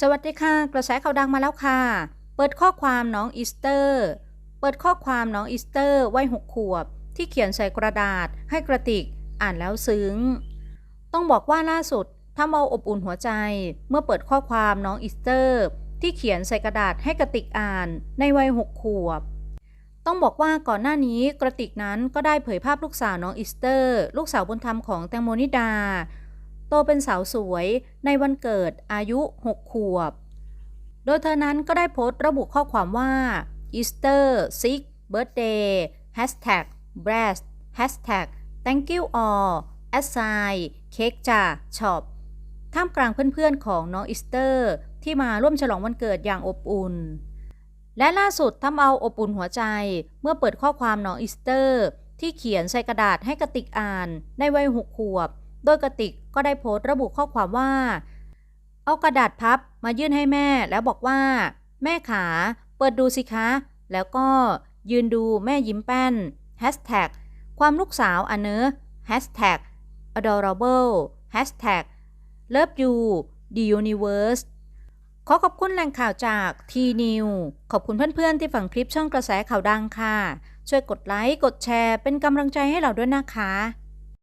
สวัสดีค่ะ กระแสข่าวดังมาแล้วค่ะ เปิดข้อความน้องอีสเตอร์ เปิดข้อความน้องอีสเตอร์วัยหกขวบ ที่เขียนใส่กระดาษ ให้กระติกอ่านแล้วซึ้ง ต้องบอกว่าล่าสุดทำเอาอบอุ่นหัวใจ เมื่อเปิดข้อความน้องอีสเตอร์ ที่เขียนใส่กระดาษให้กระติกอ่านในวัยหกขวบ ต้องบอกว่าก่อนหน้านี้กระติกนั้นก็ได้เผยภาพลูกสาวน้องอีสเตอร์ ลูกสาวบุญธรรมของแตงโมนิดา โตเป็นสาวสวยในวันเกิดอายุ 6 ขวบ โดยเธอนั้นก็ได้โพสต์ระบุข้อความว่า Easter Sick Birthday Hashtag Blast Hashtag Thank you all Assign เค้กจ่าช็อปท่ามกลางเพื่อนๆของน้องอีสเตอร์ ที่มาร่วมฉลองวันเกิดอย่างอบอุ่น และล่าสุดทำเอาอบอุ่นหัวใจ เมื่อเปิดข้อความน้องอีสเตอร์ ที่เขียนใส่กระดาษให้กระติกอ่านในวัยหกขวบ โดยกระติกก็ได้โพสต์ระบุข้อความว่า เอากระดาษพับมายื่นให้แม่แล้วบอกว่า แม่ขาเปิดดูสิคะ แล้วก็ยืนดูแม่ยิ้มแป้น Hashtag ความลูกสาวอันเนอะ Hashtag adorable Hashtag love you the universe ขอขอบคุณแหล่งข่าวจาก T New ขอบคุณเพื่อนๆที่ฟังคลิปช่องกระแสข่าวดังค่ะ ช่วยกดไลค์ กดแชร์เป็นกำลังใจให้เราด้วยนะคะ